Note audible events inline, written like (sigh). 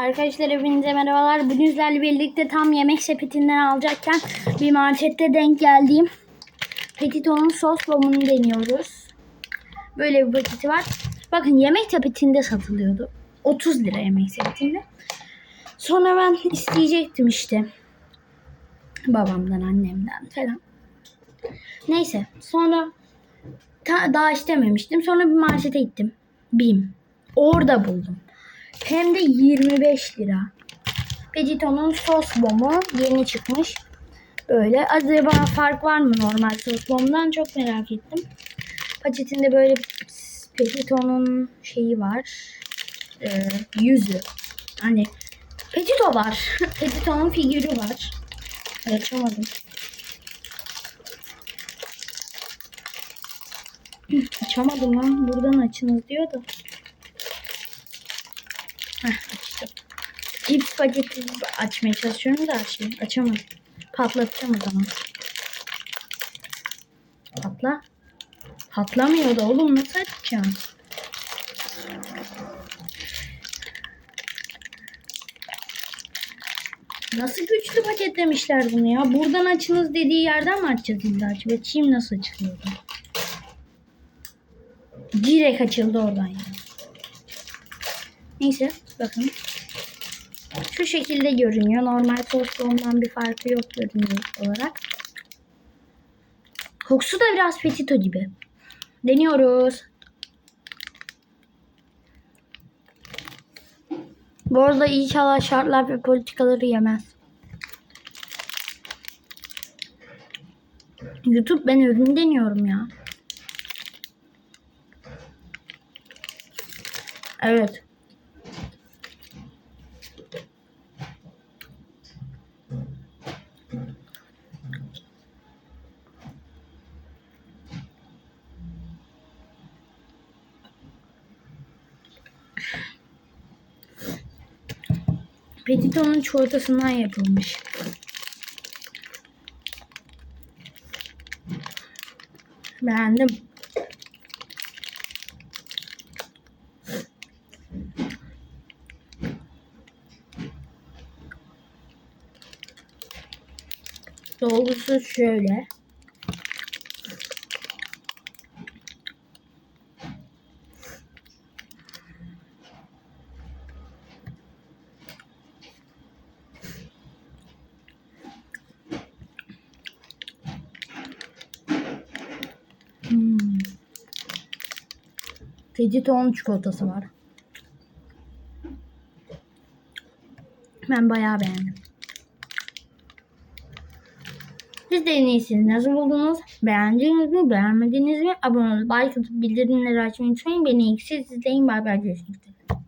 Arkadaşlar hepinize merhabalar. Bugün sizlerle birlikte tam yemek sepetinden alacakken bir markette denk geldiğim Petito'nun sos bombunu deniyoruz. Böyle bir paketi var. Bakın yemek sepetinde satılıyordu. 30 lira yemek sepetinde. Sonra ben isteyecektim işte. Babamdan, annemden falan. Neyse sonra daha istememiştim. Sonra bir markete gittim. Bim. Orada buldum. Hem de 25 lira. Petito'nun sos bomu yeni çıkmış. Böyle. Acaba fark var mı normal sos bomundan çok merak ettim. Paketinde böyle Petito'nun şeyi var. Ee, yüzü. Hani Petito var. (laughs) Petito'nun figürü var. Açamadım. (clears throat) Açamadım lan. Buradan açınız diyor da. Açtım. Cips paketi açmaya çalışıyorum da açayım. Açamadım. Patlatacağım o zaman. Patla. Patlamıyor da oğlum nasıl açacağım? Nasıl güçlü paketlemişler bunu ya? Buradan açınız dediği yerden mi açacağız illa? Açıp açayım nasıl açılıyor? Direkt açıldı oradan yani. Neyse bakın. Şu şekilde görünüyor. Normal tostoğundan bir farkı yok görünüyor olarak. Kokusu da biraz petito gibi. Deniyoruz. Bu arada inşallah şartlar ve politikaları yemez. YouTube ben ürün deniyorum ya. Evet. Petito'nun çikolatasından yapılmış. Beğendim. Dolgusu şöyle. Petito'nun çikolatası var. Ben bayağı beğendim. Siz de en iyisini nasıl buldunuz? Beğendiniz mi? Beğenmediniz mi? Abone olup like atıp bildirimleri açmayı unutmayın. Beni eksiz izleyin. Bay bay görüşmek üzere.